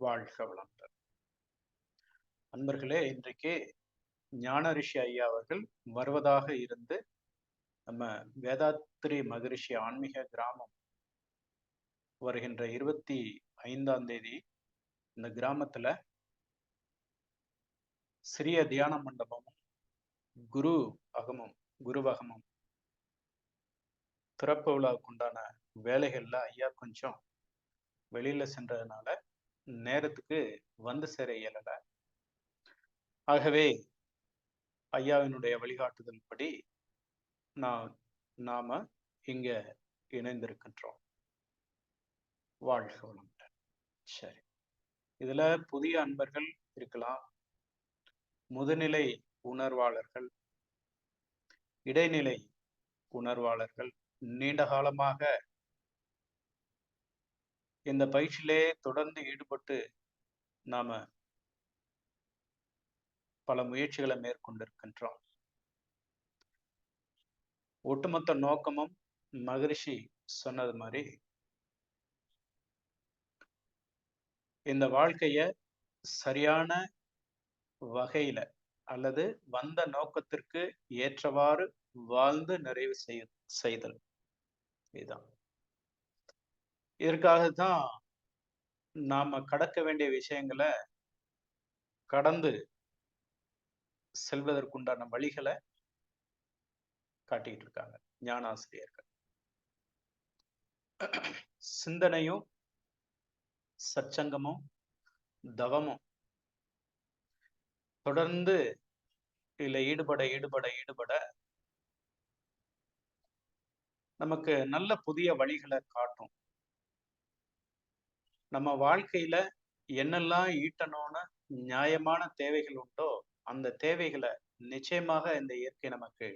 வாழ்க வளமுடன். அன்பர்களே இன்றைக்கு ஞான ரிஷி ஐயா அவர்கள் வருவதாக இருந்து நம்ம வேதாத்ரி மகரிஷி ஆன்மீக கிராமம் வருகின்ற இருபத்தி ஐந்தாம் தேதி இந்த கிராமத்துல சிறிய தியான மண்டபமும் குரு அகமும் குருவகமும் திறப்பு விழாவுக்கு உண்டான வேலைகள்ல ஐயா கொஞ்சம் வெளியில சென்றதுனால நேரத்துக்கு வந்து சேர இயலல. ஆகவே ஐயாவினுடைய வழிகாட்டுதல் படி நான் நாம இங்க இணைந்திருக்கின்றோம். வாழ்க வளமுடன். சரி. இதுல புதிய அன்பர்கள் இருக்கலாம். முதுநிலை உணர்வாளர்கள் இடைநிலை உணர்வாளர்கள் நீண்ட காலமாக இந்த பயிற்சியிலே தொடர்ந்து ஈடுபட்டு நாம பல முயற்சிகளை மேற்கொண்டிருக்கின்றோம். ஒட்டுமொத்த நோக்கமும் மகரிஷி சொன்னது மாதிரி இந்த வாழ்க்கைய சரியான வகையில அல்லது வந்த நோக்கத்திற்கு ஏற்றவாறு வாழ்ந்து நிறைவு செய்ய செய்தல். இதுதான். இதற்காக தான் நாம கடக்க வேண்டிய விஷயங்களை கடந்து செல்வதற்குண்டான வழிகளை காட்டிட்டு இருக்காங்க ஞானாசிரியர்கள். சிந்தனையும் சச்சங்கமும் தவமும் தொடர்ந்து இதுல ஈடுபட ஈடுபட ஈடுபட நமக்கு நல்ல புதிய வழிகளை காட்டும். நம்ம வாழ்க்கையில என்னெல்லாம் ஈட்டணும்னு நியாயமான தேவைகள் உண்டோ அந்த தேவைகளை நிச்சயமாக இந்த இயற்கை நமக்கு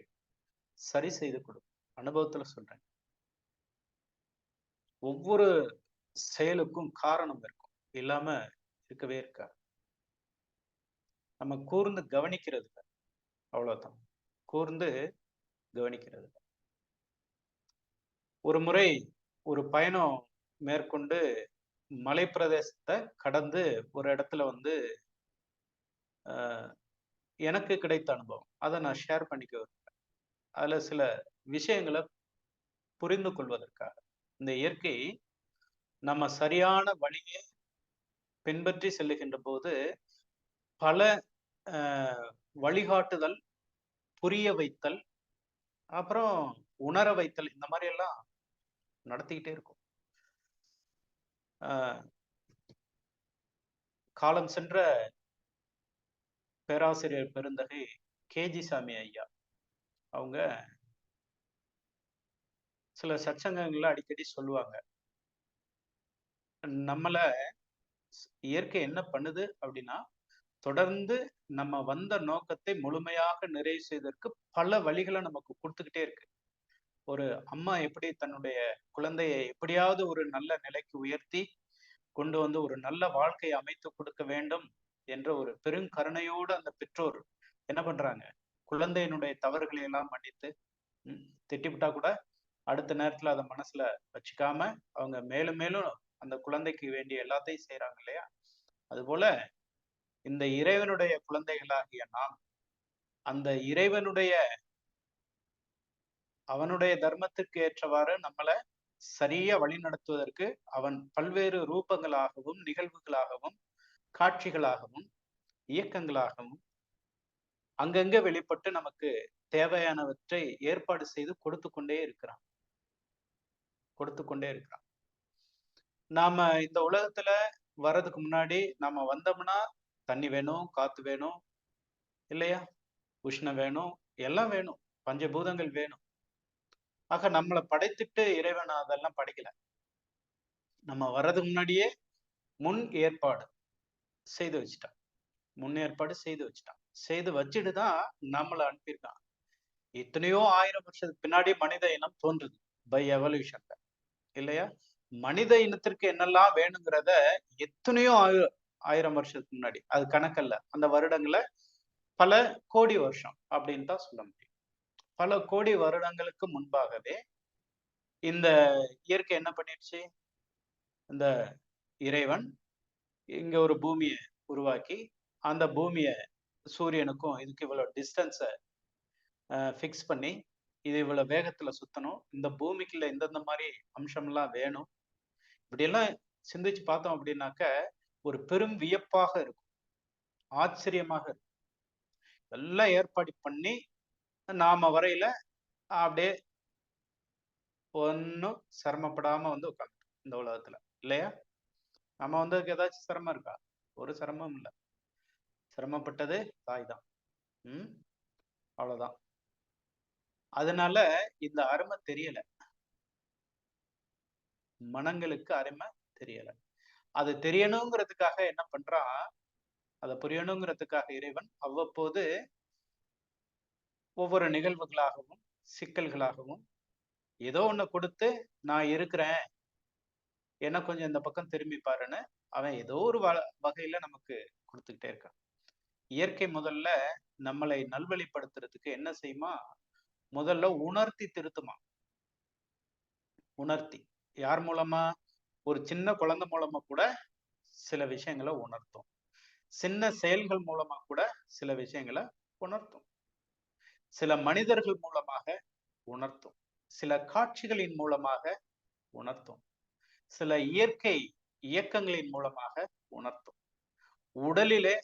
சரி செய்து கொடுக்கும் அனுபவத்துல சொல்றேன். ஒவ்வொரு செயலுக்கும் காரணம் இருக்கும். இல்லாம இருக்கவே இருக்காது. நம்ம கூர்ந்து கவனிக்கிறது அவ்வளவுதான். கூர்ந்து கவனிக்கிறது ஒரு முறை ஒரு பயணம் மேற்கொண்டு மலை பிரதேசத்தை கடந்து ஒரு இடத்துல வந்து எனக்கு கிடைத்த அனுபவம். அதை நான் ஷேர் பண்ணிக்க விரும்புகிறேன் அதுல சில விஷயங்களை புரிந்து கொள்வதற்காக. இந்த இயற்கை நம்ம சரியான வழியை பின்பற்றி செல்லுகின்ற போது பல வழிகாட்டுதல் புரிய வைத்தல் அப்புறம் உணர வைத்தல் இந்த மாதிரி எல்லாம் நடத்திக்கிட்டே இருக்கும். காலம் சென்ற பேராசிரியர் பெருந்தகை கேஜி சாமி ஐயா. அவங்க சில சச்சங்கங்கள்ல அடிக்கடி சொல்லுவாங்க. நம்மள இயற்கை என்ன பண்ணுது அப்படின்னா தொடர்ந்து நம்ம வந்த நோக்கத்தை முழுமையாக நிறைவு செய்வதற்கு பல வழிகளை நமக்கு கொடுத்துக்கிட்டே இருக்கு. ஒரு அம்மா எப்படி தன்னுடைய குழந்தையை எப்படியாவது ஒரு நல்ல நிலைக்கு உயர்த்தி கொண்டு வந்து ஒரு நல்ல வாழ்க்கையை அமைத்து கொடுக்க வேண்டும் என்ற ஒரு பெருங்கருணையோடு அந்த பெற்றோர் என்ன பண்றாங்க? குழந்தையினுடைய தவறுகளை எல்லாம் மன்னித்து திட்டிவிட்டா கூட அடுத்த நேரத்துல அதை மனசுல வச்சுக்காம அவங்க மேலும் மேலும் அந்த குழந்தைக்கு வேண்டிய எல்லாத்தையும் செய்யறாங்க இல்லையா? அதுபோல இந்த இறைவனுடைய குழந்தைகளாகிய நாம் அந்த இறைவனுடைய அவனுடைய தர்மத்துக்கு ஏற்றவாறு நம்மளை சரியா வழி நடத்துவதற்கு அவன் பல்வேறு ரூபங்களாகவும் நிகழ்வுகளாகவும் காட்சிகளாகவும் இயக்கங்களாகவும் அங்கங்க வெளிப்பட்டு நமக்கு தேவையானவற்றை ஏற்பாடு செய்து கொடுத்து கொண்டே இருக்கிறான். கொடுத்து கொண்டே இருக்கிறான். நாம இந்த உலகத்துல வர்றதுக்கு முன்னாடி நாம வந்தோம்னா தண்ணி வேணும் காத்து வேணும் இல்லையா? உஷ்ணம் வேணும் எல்லாம் வேணும். பஞ்சபூதங்கள் வேணும். ஆக நம்மளை படைத்துட்டு இறைவன் அதெல்லாம் படைக்கல. நம்ம வர்றதுக்கு முன்னாடியே முன் ஏற்பாடு செய்து வச்சுட்டான். முன் ஏற்பாடு செய்து வச்சுட்டான். செய்து வச்சுட்டு தான் நம்மளை அனுப்பியிருக்கான். எத்தனையோ ஆயிரம் வருஷத்துக்கு பின்னாடி மனித இனம் தோன்றுது பை எவல்யூஷன்ல இல்லையா? மனித இனத்திற்கு என்னெல்லாம் வேணுங்கிறத எத்தனையோ ஆயிரம் வருஷத்துக்கு முன்னாடி அது கணக்கல்ல. அந்த வருடங்களை பல கோடி வருஷம் அப்படின்னு தான் சொல்ல முடியும். பல கோடி வருடங்களுக்கு முன்பாகவே இந்த இயற்கை என்ன பண்ணிடுச்சு? இந்த இறைவன் இங்க ஒரு பூமியை உருவாக்கி அந்த பூமியை சூரியனுக்கும் இதுக்கு இவ்வளோ டிஸ்டன்ஸை ஃபிக்ஸ் பண்ணி இது இவ்வளோ வேகத்தில் சுத்தணும். இந்த பூமிக்குள்ள இந்தந்த மாதிரி அம்சம்லாம் வேணும். இப்படியெல்லாம் சிந்திச்சு பார்த்தோம் அப்படின்னாக்க ஒரு பெரும் வியப்பாக இருக்கும். ஆச்சரியமாக இருக்கும். எல்லாம் ஏற்பாடு பண்ணி நாம வரையில அப்படியே ஒன்றும் சிரமப்படாம வந்து உட்காந்து இந்த உலகத்துல இல்லையா? நம்ம வந்து ஏதாச்சும் சிரமம் இருக்கா? ஒரு சிரமம் இல்லை. சிரமப்பட்டது தாய் தான் ம்? அவ்வளவுதான். அதனால இந்த அருமை தெரியல. மனங்களுக்கு அருமை தெரியல. அது தெரியணுங்கிறதுக்காக என்ன பண்றான்? அதை புரியணுங்கிறதுக்காக இறைவன் அவ்வப்போது ஒவ்வொரு நிகழ்வுகளாகவும் சிக்கல்களாகவும் ஏதோ ஒண்ணு கொடுத்து நான் இருக்கிறேன். என்ன கொஞ்சம் இந்த பக்கம் திரும்பி பாருன்னு அவன் ஏதோ ஒரு வகையில நமக்கு கொடுத்துக்கிட்டே இருக்கான். இயற்கை முதல்ல நம்மளை நல்வழிப்படுத்துறதுக்கு என்ன செய்யுமா? முதல்ல உணர்த்தி திருத்துமா? உணர்த்தி. யார் மூலமா? ஒரு சின்ன குழந்தை மூலமா கூட சில விஷயங்களை உணர்த்தும். சின்ன செயல்கள் மூலமா கூட சில விஷயங்களை உணர்த்தும். சில மனிதர்கள் மூலமாக உணர்த்தும். சில காட்சிகளின் மூலமாக உணர்த்தும். சில இயற்கை இயக்கங்களின் மூலமாக உணர்த்தும். உடலிலே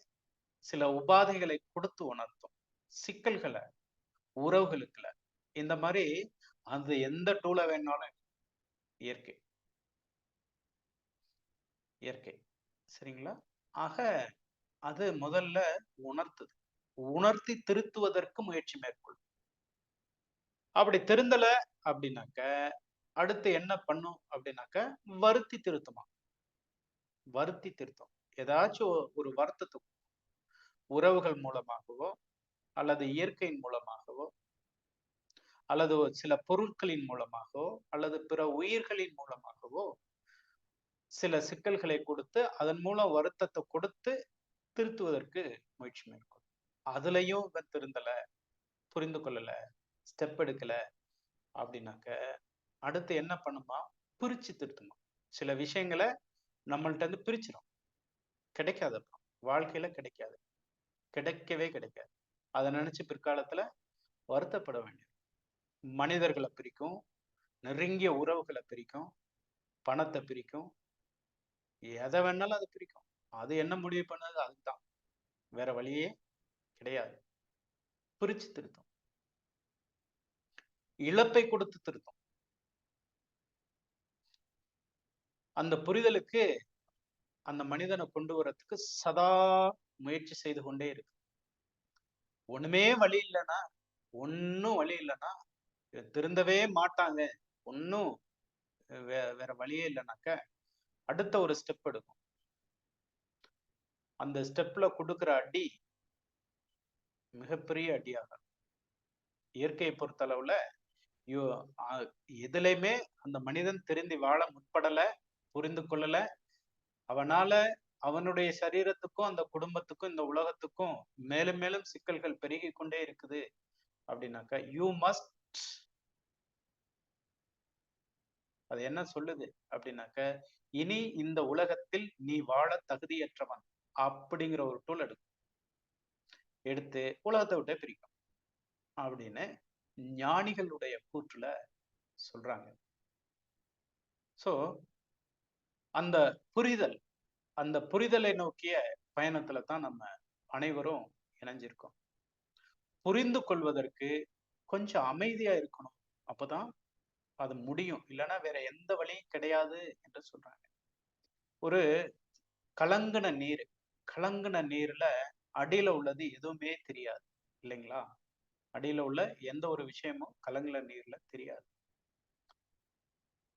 சில உபாதைகளை கொடுத்து உணர்த்தும். சிக்கல்களை உறவுகளுக்குல. இந்த மாதிரி அந்த எந்த டூலை வேணாலும் இயற்கை. இயற்கை. சரிங்களா? ஆக அது முதல்ல உணர்த்துது. உணர்த்தி திருத்துவதற்கு முயற்சி மேற்கொள்ளும் அப்படி திருந்தல அப்படின்னாக்க அடுத்து என்ன பண்ணும் அப்படின்னாக்க வருத்தி திருத்தமா வருத்தி திருத்தம் ஏதாச்சும் ஒரு வருத்தத்துக்கு உறவுகள் மூலமாகவோ அல்லது இயற்கையின் மூலமாகவோ அல்லது சில பொருட்களின் மூலமாகவோ அல்லது பிற உயிர்களின் மூலமாகவோ சில சிக்கல்களை கொடுத்து அதன் மூலம் வருத்தத்தை கொடுத்து திருத்துவதற்கு முயற்சி மேற்கொள்ளும் அதுலயும் இவன் திருந்தல புரிந்து கொள்ளல ஸ்டெப் எடுக்கல அப்படின்னாக்க அடுத்து என்ன பண்ணுமா? பிரிச்சு திருத்தணும். சில விஷயங்களை நம்மள்ட்ட இருந்து பிரிச்சிடும் கிடைக்காது அப்புறம். வாழ்க்கையில கிடைக்காது. கிடைக்கவே கிடைக்காது. அதை நினைச்சு பிற்காலத்துல வருத்தப்பட வேண்டியது. மனிதர்களை பிரிக்கும். நெருங்கிய உறவுகளை பிரிக்கும். பணத்தை பிரிக்கும். எதை வேணாலும் அதை பிரிக்கும். அது என்ன முடிவு பண்ணது? அதுதான். வேற வழியே கிடையாது. பிரிச்சு திருத்தம். இழப்பை கொடுத்து திருத்தம். அந்த புரிதலுக்கு அந்த மனிதனை கொண்டு வரத்துக்கு சதா முயற்சி செய்து கொண்டே இருக்கு. ஒண்ணுமே வழி இல்லைன்னா ஒன்னும் வழி இல்லைன்னா திருந்தவே மாட்டாங்க. ஒன்னும் வே வேற வழியே இல்லைனாக்க அடுத்த ஒரு ஸ்டெப் எடுக்கும். அந்த ஸ்டெப்ல கொடுக்குற அடி மிகப்பெரிய அடியாக. இயற்கையை பொறுத்தளவுல எதுலையுமே அந்த மனிதன் திருந்தி வாழ முற்படல புரிந்து கொள்ளல. அவனால அவனுடைய சரீரத்துக்கும் அந்த குடும்பத்துக்கும் இந்த உலகத்துக்கும் மேலும் மேலும் சிக்கல்கள் பெருகி கொண்டே இருக்குது அப்படின்னாக்கா யூ மஸ்ட் அது என்ன சொல்லுது அப்படின்னாக்க இனி இந்த உலகத்தில் நீ வாழ தகுதியற்றவன் அப்படிங்கிற ஒரு டூல் எடுக்கும். எடுத்து உலகத்தை விட்டே பிரிக்கும். அப்படின்னு ஞானிகளுடைய கூற்றுல சொல்றாங்க. சோ அந்த புரிதல் அந்த புரிதலை நோக்கிய பயணத்துல தான் நம்ம அனைவரும் இணைஞ்சிருக்கோம். புரிந்து கொள்வதற்கு கொஞ்சம் அமைதியா இருக்கணும். அப்பதான் அது முடியும். இல்லைன்னா வேற எந்த வழியும் கிடையாது என்று சொல்றாங்க. ஒரு கலங்கின நீர் கலங்கின நீர்ல அடியில உள்ளது எதுவுமே தெரியாது இல்லைங்களா? அடியில உள்ள எந்த ஒரு விஷயமும் கலங்கல நீர்ல தெரியாது.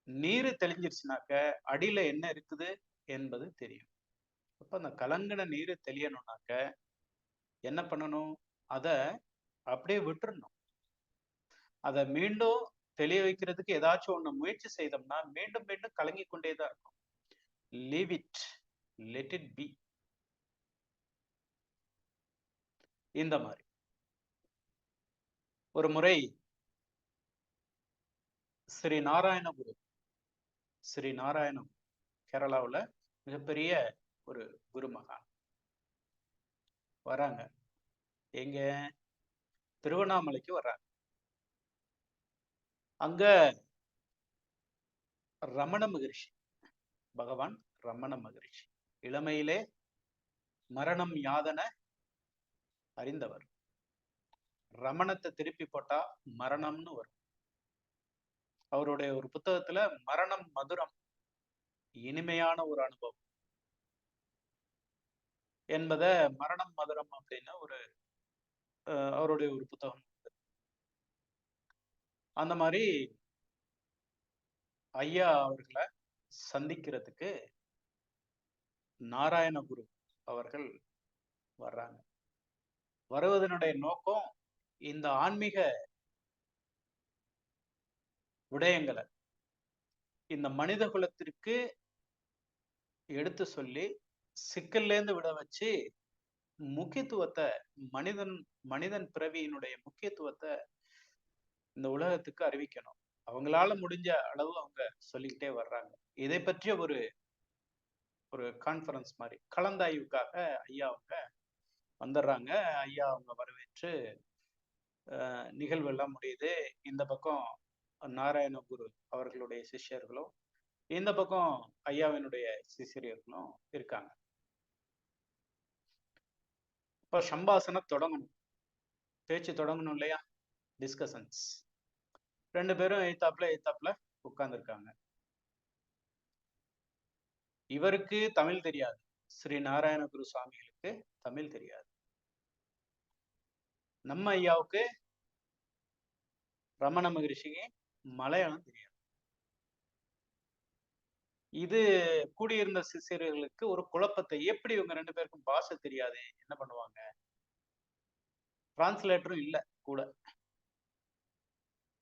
நீர் தெளிஞ்சிருச்சுனாக்க அடியில என்ன இருக்குது என்பது தெரியும். அப்ப அந்த கலங்கின நீர் தெளியணும்னாக்க என்ன பண்ணணும்? அத அப்படியே விட்டுறணும். அதை மீண்டும் தெளிய வைக்கிறதுக்கு ஏதாச்சும் ஒண்ணு முயற்சி செய்தோம்னா மீண்டும் மீண்டும் கலங்கி கொண்டே தான் இருக்கும். Leave it let it be இந்த மாதிரி. ஒரு முறை ஸ்ரீ நாராயணகுரு ஸ்ரீ நாராயணம் கேரளாவில் மிகப்பெரிய ஒரு குருமகான் வராங்க. எங்க? திருவண்ணாமலைக்கு வர்றாங்க. அங்க ரமண மகிழ்ச்சி பகவான் ரமண மகிழ்ச்சி இளமையிலே மரணம் யாதன அறிந்தவர். ரமணத்தை திருப்பி போட்டா மரணம்னு வரும். அவருடைய ஒரு புத்தகத்துல மரணம் மதுரம் இனிமையான ஒரு அனுபவம் என்பத மரணம் மதுரம் அப்படின்னு ஒரு அவருடைய ஒரு புத்தகம். அந்த மாதிரி ஐயா அவர்களை சந்திக்கிறதுக்கு நாராயணகுரு அவர்கள் வர்றாங்க. வருவதனுடைய நோக்கம் இந்த ஆன்மீக விடயங்களை இந்த மனித குலத்திற்கு எடுத்து சொல்லி சிக்கல்லேருந்து விட வச்சு முக்கியத்துவத்தை மனிதன் மனிதன் பிறவியினுடைய முக்கியத்துவத்தை இந்த உலகத்துக்கு அறிவிக்கணும். அவங்களால முடிஞ்ச அளவு அவங்க சொல்லிக்கிட்டே வர்றாங்க. இதை பற்றிய ஒரு ஒரு கான்ஃபரன்ஸ் மாதிரி கலந்தாய்வுக்காக ஐயா அவங்க வந்துடுறாங்க ஐயா அவங்க வரவேற்று நிகழ்வு எல்லாம் முடியுது. இந்த பக்கம் நாராயணகுரு அவர்களுடைய சிஷ்யர்களும் இந்த பக்கம் ஐயாவினுடைய சிசிரியர்களும் இருக்காங்க. இப்போ சம்பாசனம் தொடங்கணும். பேச்சு தொடங்கணும் இல்லையா? டிஸ்கஷன்ஸ் ரெண்டு பேரும் எய்த்தாப்புல எய்த்தாப்புல உட்கார்ந்துருக்காங்க. இவருக்கு தமிழ் தெரியாது. ஸ்ரீ நாராயணகுரு ஐயாவுக்கு தமிழ் தெரியாது. நம்ம ஐயாவுக்கு ரமண மகிழ்ச்சிக்கு மலையாளம் தெரியாது. இது கூடியிருந்த சிசியர்களுக்கு ஒரு குழப்பத்தை எப்படி இவங்க ரெண்டு பேருக்கும் பாஷை தெரியாது என்ன பண்ணுவாங்க? டிரான்ஸ்லேட்டரும் இல்லை கூட.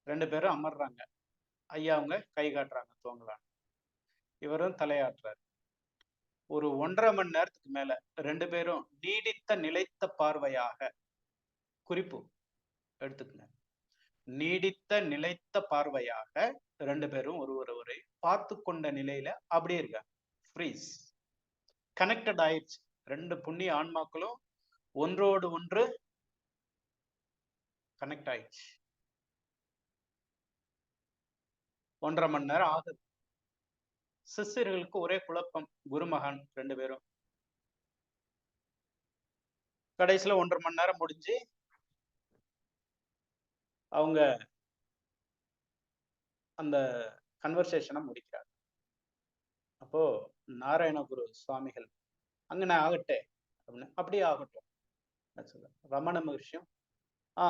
ரெண்டு பேரும் அமர்றாங்க. ஐயா அவங்க கை காட்டுறாங்க தோங்கலான்னு. இவரும் தலையாட்டுறாரு. ஒரு ஒன்றரை மணி நேரத்துக்கு மேல ரெண்டு பேரும் நீடித்த நிலைத்த பார்வையாக குறிப்பு எடுத்துக்கங்க. நீடித்த நிலைத்த பார்வையாக ரெண்டு பேரும் ஒரு ஒருவரை பார்த்து கொண்ட நிலையில அப்படியே இருக்காங்க ஃப்ரீஸ் கனெக்டட் ஆயிடுச்சு. ரெண்டு புண்ணிய ஆன்மாக்களும் ஒன்றோடு ஒன்று கனெக்ட் ஆயிடுச்சு. ஒன்றரை மணி நேரம் ஆகுது. சிஷ்யர்களுக்கு ஒரே குழப்பம் குருமகான் ரெண்டு பேரும். கடைசியில ஒன்றரை மணி நேரம் முடிஞ்சு அவங்க அந்த கன்வர்சேஷனை முடிக்கிறார் அப்போ நாராயணகுரு சுவாமிகள் அங்கன ஆகட்டே அப்படின்னு அப்படியே ஆகட்டும் ரமண மகிழ்ச்சியும் ஆ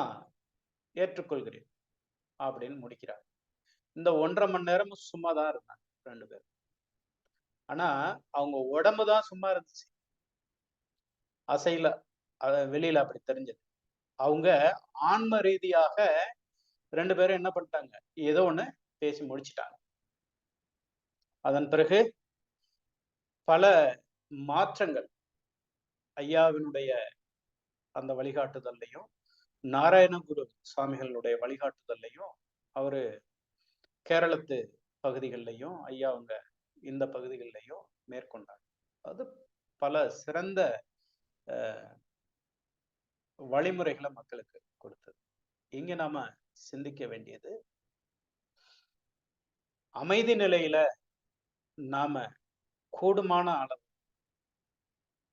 ஏற்றுக்கொள்கிறேன் அப்படின்னு முடிக்கிறார் இந்த ஒன்றரை மணி நேரமும் சும்மா தான் இருந்தாங்க ரெண்டு பேரும். ஆனா அவங்க உடம்பு தான் சும்மா இருந்துச்சு. அசைல வெளியில அப்படி தெரிஞ்சது. அவங்க ஆன்ம ரீதியாக ரெண்டு பேரும் என்ன பண்ணிட்டாங்க? ஏதோ ஒண்ணு பேசி முடிச்சிட்டாங்க. அதன் பிறகு பல மாற்றங்கள் ஐயாவினுடைய அந்த வழிகாட்டுதல்லையும் நாராயணகுரு சுவாமிகளுடைய வழிகாட்டுதல்லையும் அவரு கேரளத்து பகுதிகள்லையும் ஐயா அவங்க இந்த பகுதிகளிலையும் மேற்கொண்டாங்க. அது பல சிறந்த வழிமுறைகளை மக்களுக்கு கொடுத்தது. இங்க நாம சிந்திக்க வேண்டியது அமைதி நிலையில நாம கூடுமான அளவு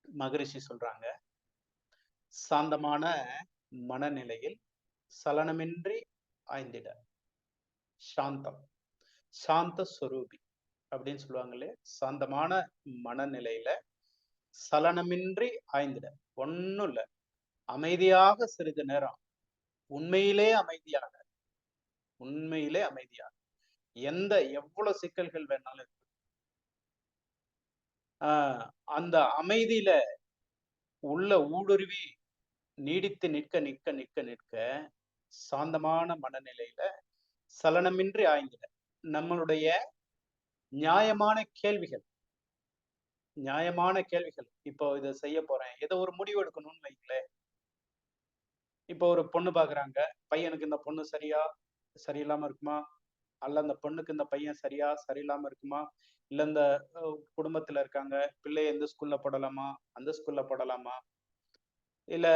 மகரிஷி சொல்றாங்க சாந்தமான மனநிலையில் சலனமின்றி ஆய்ந்திட. சாந்தம். சாந்த சுரூபி. அப்படின்னு சொல்லுவாங்க இல்லையா சாந்தமான மனநிலையில சலனமின்றி ஆய்ந்திட. ஒன்றும் இல்லை. அமைதியாக சிறிது நேரம். உண்மையிலே அமைதியாக. உண்மையிலே அமைதியாக. எந்த எவ்வளவு சிக்கல்கள் வேணாலும் இருக்கு. ஆஹ் அந்த அமைதியில உள்ள ஊடுருவி நீடித்து நிற்க நிற்க நிற்க நிற்க சாந்தமான மனநிலையில சலனமின்றி ஆய்ந்திட. நம்மளுடைய நியாயமான கேள்விகள். நியாயமான கேள்விகள். இப்போ இதை செய்ய போறேன். ஏதோ ஒரு முடிவு எடுக்கணும்னு வைங்களேன். இப்போ ஒரு பொண்ணு பாக்குறாங்க. பையனுக்கு இந்த பொண்ணு சரியா சரியில்லாம இருக்குமா? அல்ல அந்த பொண்ணுக்கு இந்த பையன் சரியா சரியில்லாம இருக்குமா? இல்ல இந்த குடும்பத்துல இருக்காங்க. பிள்ளைய எந்த ஸ்கூல்ல போடலாமா? அந்த ஸ்கூல்ல போடலாமா? இல்ல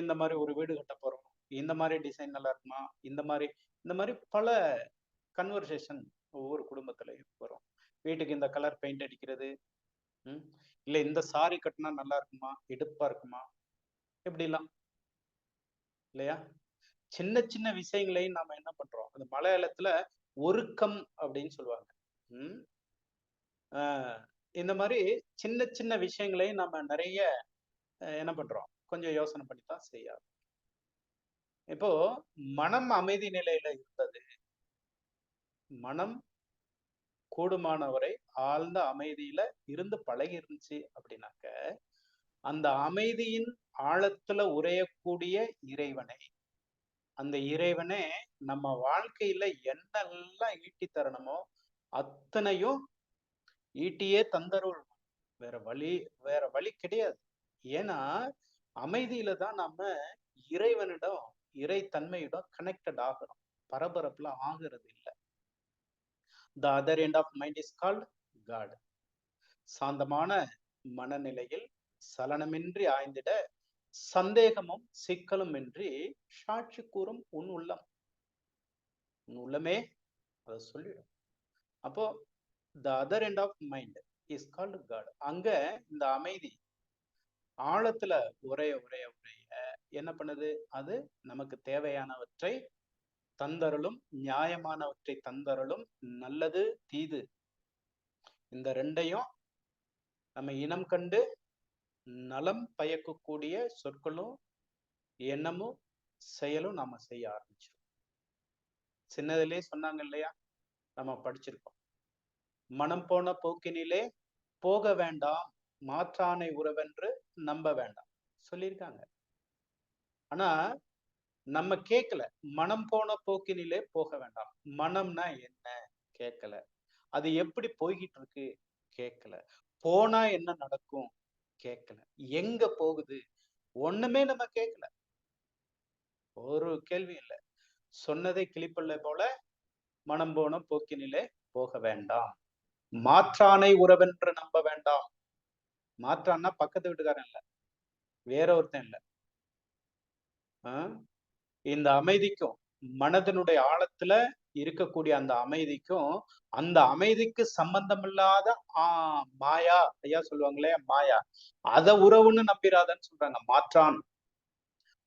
இந்த மாதிரி ஒரு வீடு கட்ட போறோம். இந்த மாதிரி டிசைன் நல்லா இருக்குமா? இந்த மாதிரி இந்த மாதிரி பல கன்வர்சேஷன் ஒவ்வொரு குடும்பத்திலையும் வரும். வீட்டுக்கு இந்த கலர் பெயிண்ட் அடிக்கிறது இல்ல இந்த சாரி கட்டினா நல்லா இருக்குமா? எடுப்பா இருக்குமா? இப்படிலாம். இல்லையா? சின்ன சின்ன விஷயங்களையும் நாம என்ன பண்றோம்? அந்த மலையாளத்துல ஒருக்கம் அப்படின்னு சொல்லுவாங்க. உம் இந்த மாதிரி சின்ன சின்ன விஷயங்களையும் நம்ம நிறைய என்ன பண்றோம்? கொஞ்சம் யோசனை பண்ணி தான் செய்யாது இப்போ மனம் அமைதி நிலையில இருந்தது. மனம் கூடுமானவரை ஆழ்ந்த அமைதியில இருந்து பழகி இருந்துச்சு அப்படின்னாக்க அந்த அமைதியின் ஆழத்துல உரையக்கூடிய இறைவனை அந்த இறைவனே நம்ம வாழ்க்கையில என்னெல்லாம் ஈட்டி தரணுமோ அத்தனையும் ஈட்டியே தந்தருள். வேற வழி வேற வழி கிடையாது. ஏன்னா அமைதியில தான் நம்ம இறைவனிடம் இறை தன்மையிடம் கனெக்டட் ஆகிறோம் பரபரப்புல ஆகிறது இல்ல. The other end of mind is called God சாந்தமான மனநிலையில் சலனமின்றி ஆய்ந்திட சந்தேகமும் சிக்கலும் இன்றி சாட்சி கூறும் உன் உள்ளம். உன் உள்ளமே அதை சொல்லிடும். அப்போ the other end of mind is called God அங்க இந்த அமைதி ஆழத்துல உரைய உரைய உரைய என்ன பண்ணுது? அது நமக்கு தேவையானவற்றை தந்தருளும் நியாயமானவற்றை தந்தருளும் நல்லது தீது. இந்த ரெண்டையும் நம்ம இனம் கண்டு நலம் பயக்கக்கூடிய சொற்களும் எண்ணமும் செயலும் நாம செய்ய ஆரம்பிச்சிடும் சின்னதுலேயே சொன்னாங்க இல்லையா? நம்ம படிச்சிருக்கோம். மனம் போன போக்கினிலே போக வேண்டாம் மாற்றானை உறவென்று நம்ப வேண்டாம். சொல்லியிருக்காங்க. ஆனா நம்ம கேட்கல மனம் போன போக்கினிலே போக வேண்டாம். மனம்னா என்ன? கேட்கல அது எப்படி போய்கிட்டு இருக்கு கேட்கல போனா என்ன நடக்கும்? கேட்கல எங்க போகுது? ஒண்ணுமே நம்ம கேட்கல ஒரு கேள்வி இல்லை. சொன்னதை கிளிப்பல்ல போல மனம் போன போக்கினிலே போக வேண்டாம். மாற்றானை உறவென்று நம்ப வேண்டாம். மாற்றான்னா பக்கத்து வீட்டுக்காரன் இல்ல. வேற ஒருத்தன் இல்ல. இந்த அமைதிக்கும் மனதனுடைய ஆழத்துல இருக்கக்கூடிய அந்த அமைதிக்கும் அந்த அமைதிக்கு சம்பந்தம் இல்லாத ஆஹ் மாயா ஐயா சொல்லுவாங்களே மாயா. அத உறவுன்னு நம்பிராதன்னு சொல்றாங்க மாற்றான்.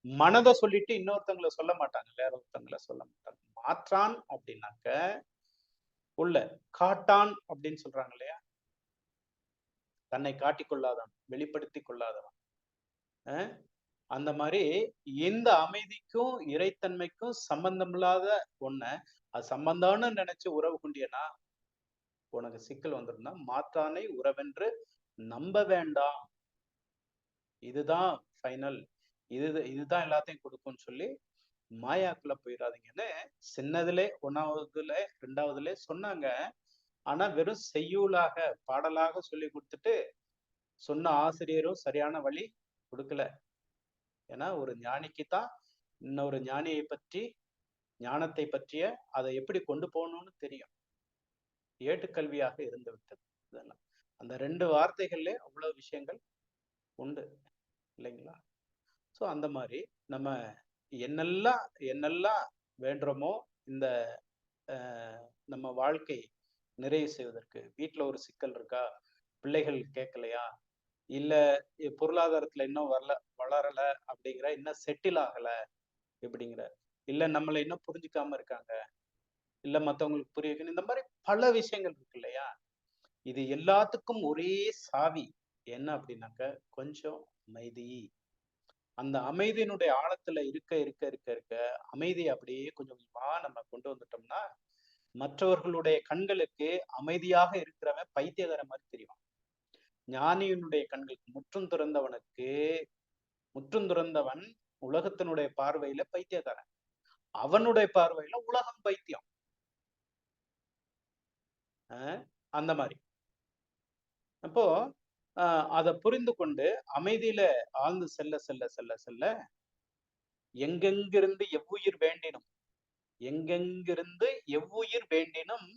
மனதை சொல்லிட்டு இன்னொருத்தங்களை சொல்ல மாட்டாங்க வேற ஒருத்தங்களை சொல்ல மாட்டாங்க. மாற்றான் அப்படின்னாக்க உள்ள காட்டான் அப்படின்னு சொல்றாங்க இல்லையா? தன்னை காட்டிக்கொள்ளாதவன் வெளிப்படுத்தி கொள்ளாதவன். அந்த மாதிரி இந்த அமைதிக்கும் இறைத்தன்மைக்கும் சம்பந்தம் இல்லாத ஒண்ண அது சம்பந்தம்னு நினைச்சு உறவு கொண்டியனா உனக்கு சிக்கல் வந்திருந்தா மாற்றானை உறவென்று நம்ப வேண்டாம். இதுதான் ஃபைனல் இது இதுதான் எல்லாத்தையும் கொடுக்கும்னு சொல்லி மாயாக்குள்ள போயிடாதீங்கன்னு சின்னதுல ஒன்னாவதுல ரெண்டாவதுல சொன்னாங்க. ஆனா வெறும் செய்யுளாக பாடலாக சொல்லி கொடுத்துட்டு சொன்ன ஆசிரியரும் சரியான வழி கொடுக்கல. ஏன்னா ஒரு ஞானிக்கு தான் இன்னொரு ஞானியை பற்றி ஞானத்தை பற்றிய அதை எப்படி கொண்டு போகணும்னு தெரியும். ஏட்டுக்கல்வியாக இருந்து விட்டது இதெல்லாம். அந்த ரெண்டு வார்த்தைகள்ல அவ்வளவு விஷயங்கள் உண்டு இல்லைங்களா? ஸோ அந்த மாதிரி நம்ம என்னெல்லாம் என்னெல்லாம் வேண்டுறோமோ இந்த நம்ம வாழ்க்கை நிறைவு செய்வதற்கு வீட்டில் ஒரு சிக்கல் இருக்கா? பிள்ளைகள் கேட்கலையா? இல்ல பொருளாதாரத்துல இன்னும் வரல வளரல அப்படிங்கிற இன்னும் செட்டில் ஆகல இப்படிங்கிற. இல்ல நம்மளை இன்னும் புரிஞ்சுக்காம இருக்காங்க. இல்ல மத்தவங்களுக்கு புரிய வைக்கணும் இந்த மாதிரி பல விஷயங்கள் இருக்கு இல்லையா? இது எல்லாத்துக்கும் ஒரே சாவி. என்ன அப்படின்னாக்க கொஞ்சம் அமைதி. அந்த அமைதியினுடைய ஆழத்துல இருக்க இருக்க இருக்க இருக்க அமைதி அப்படியே கொஞ்சம் கொஞ்சமா நம்ம கொண்டு வந்துட்டோம்னா மற்றவர்களுடைய கண்களுக்கு அமைதியாக இருக்கிறவன் பைத்தியகார மாதிரி தெரியும் ஞானியினுடைய கண்களுக்கு முற்றும் துறந்தவனுக்கு முற்றும் துறந்தவன் உலகத்தினுடைய பார்வையில பைத்தியக்காரன். அவனுடைய பார்வையில உலகம் பைத்தியம். அந்த மாதிரி. அப்போ அதை புரிந்து கொண்டு அமைதியில ஆழ்ந்து செல்ல செல்ல செல்ல செல்ல எங்கெங்கிருந்து எவ்வுயிர் வேண்டினும் எங்கெங்கிருந்து எவ்வுயிர் வேண்டினும்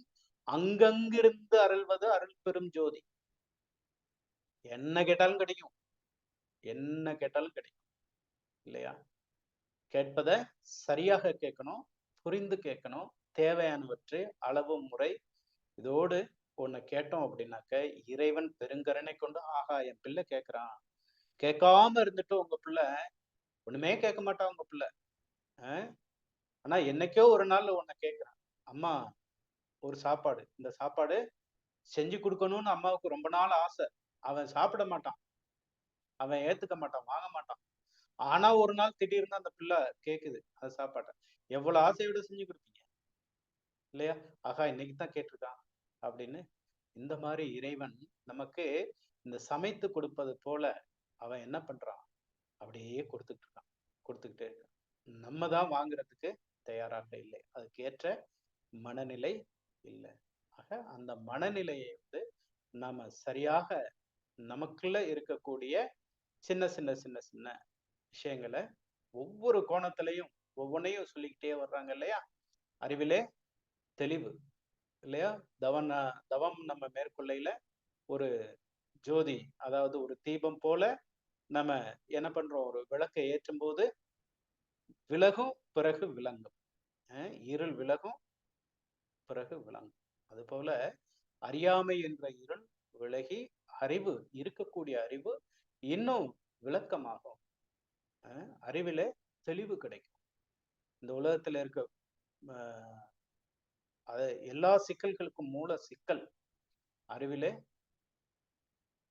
அங்கங்கிருந்து அருள்வது அருள் பெரும் ஜோதி. என்ன கேட்டாலும் கிடைக்கும். என்ன கேட்டாலும் கிடைக்கும். இல்லையா? கேட்பத சரியாக கேட்கணும் புரிந்து கேட்கணும் தேவையானவற்றை அளவு முறை இதோடு உன்னை கேட்டோம் அப்படின்னாக்க இறைவன் பெருங்கருணை கொண்டு ஆகா என் பிள்ளை கேட்குறான் கேட்காம இருந்துட்டு உங்க பிள்ளை ஒண்ணுமே கேட்க மாட்டான் உங்க பிள்ளை. ஆனா என்னைக்கோ ஒரு நாள் உன்னை கேட்குறான் அம்மா ஒரு சாப்பாடு. இந்த சாப்பாடு செஞ்சு கொடுக்கணும்னு அம்மாவுக்கு ரொம்ப நாள் ஆசை. அவன் சாப்பிட மாட்டான். அவன் ஏத்துக்க மாட்டான் வாங்க மாட்டான். ஆனா ஒரு நாள் திடீர்னு அந்த பிள்ளை கேக்குது அந்த சாப்பாட்டை. எவ்வளவு ஆசையோட செஞ்சு கொடுப்பீங்க இல்லையா? ஆகா இன்னைக்கு தான் கேட்டிருக்கான் அப்படின்னு. இந்த மாதிரி இறைவன் நமக்கு இந்த சமைத்து கொடுப்பது போல அவன் என்ன பண்றான்? அப்படியே கொடுத்துட்டு இருக்கான் கொடுத்துக்கிட்டே இருக்கான் நம்ம தான் வாங்குறதுக்கு தயாராக இல்லை. அதுக்கேற்ற மனநிலை இல்லை. ஆக அந்த மனநிலையை வந்து நாம சரியாக நமக்குள்ள இருக்கக்கூடிய சின்ன சின்ன சின்ன சின்ன விஷயங்களை ஒவ்வொரு கோணத்திலையும் ஒவ்வொன்றையும் சொல்லிக்கிட்டே வர்றாங்க இல்லையா? அறிவிலே தெளிவு இல்லையா? தவன் தவம் நம்ம மேற்கொள்ளையில ஒரு ஜோதி அதாவது ஒரு தீபம் போல நம்ம என்ன பண்றோம்? ஒரு விளக்கை ஏற்றும் போது விலகும் பிறகு விளங்கும். இருள் விலகும் பிறகு விளங்கும். அது போல அறியாமை என்ற இருள் விலகி அறிவு இருக்கக்கூடிய அறிவு இன்னும் விளக்கமாகும். அறிவில தெளிவு கிடைக்கும். இந்த உலகத்துல இருக்க அது எல்லா சிக்கல்களுக்கும் மூல சிக்கல் அறிவிலே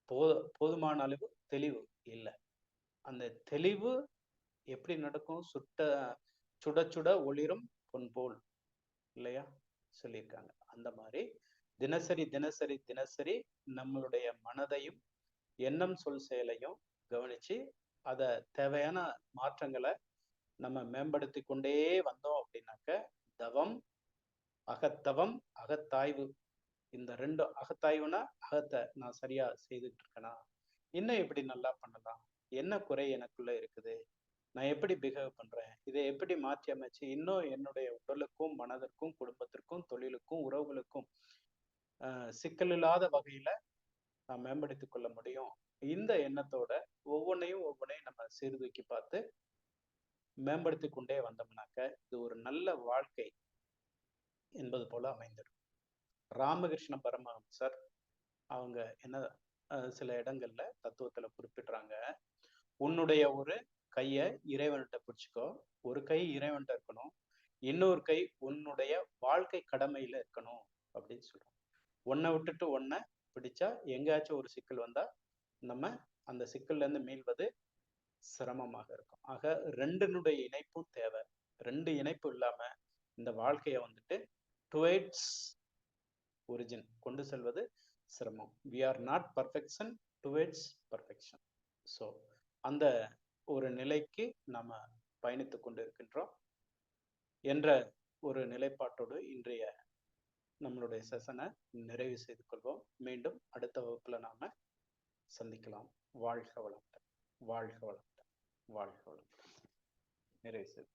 போத போதுமான அளவு தெளிவு இல்லை. அந்த தெளிவு எப்படி நடக்கும்? சுட்ட சுட சுட ஒளிரும் பொன் போல் இல்லையா? சொல்லியிருக்காங்க. அந்த மாதிரி தினசரி தினசரி தினசரி நம்மளுடைய மனதையும் எண்ணம் சொல் செயலையும் கவனிச்சு அதை தேவையான மாற்றங்களை நம்ம மேம்படுத்தி கொண்டே வந்தோம் அப்படின்னாக்க தவம் அகத்தவம் அகத்தாய்வு. இந்த ரெண்டு அகத்தாய்வுனா அகத்தை நான் சரியா செய்துட்டு இருக்கேனா? இன்னும் எப்படி நல்லா பண்ணலாம்? என்ன குறை எனக்குள்ள இருக்குது? நான் எப்படி பிஹேவ் பண்றேன்? இதை எப்படி மாற்றி அமைச்சு இன்னும் என்னுடைய உடலுக்கும் மனதிற்கும் குடும்பத்திற்கும் தொழிலுக்கும் உறவுகளுக்கும் சிக்கல் இல்லாத வகையில நாம் மேம்படுத்திக் கொள்ள முடியும். இந்த எண்ணத்தோட ஒவ்வொன்றையும் ஒவ்வொன்றையும் நம்ம சீர்தூக்கி பார்த்து மேம்படுத்தி கொண்டே வந்தோம்னாக்க இது ஒரு நல்ல வாழ்க்கை என்பது போல அமைந்திடும். ராமகிருஷ்ண பரமஹம்சர் அவங்க என்ன சில இடங்கள்ல தத்துவத்துல குறிப்பிடுறாங்க. உன்னுடைய ஒரு கைய இறைவன்கிட்ட பிடிச்சிக்கோ ஒரு கை இறைவன்கிட்ட இருக்கணும் இன்னொரு கை உன்னுடைய வாழ்க்கை கடமையில இருக்கணும் அப்படின்னு சொல்றோம் ஒன்னை விட்டுட்டு ஒன்றை பிடிச்சா எங்கேயாச்சும் ஒரு சிக்கல் வந்தால் நம்ம அந்த சிக்கல்லேருந்து மீள்வது சிரமமாக இருக்கும். ஆக ரெண்டினுடைய இணைப்பும் தேவை. ரெண்டு இணைப்பு இல்லாமல் இந்த வாழ்க்கையை வந்துட்டு டுவேட்ஸ் ஒரிஜின் கொண்டு செல்வது சிரமம். We are not perfection towards perfection so அந்த ஒரு நிலைக்கு நம்ம பயணித்து கொண்டு இருக்கின்றோம் என்ற ஒரு நிலைப்பாட்டோடு இன்றைய நம்மளுடைய செஷனை நிறைவு செய்து கொள்வோம். மீண்டும் அடுத்த வகுப்புல நாம சந்திக்கலாம். வாழ்க வளமுடன். வாழ்க வளமுடன். வாழ்க வளமுடன். நிறைவு செய்து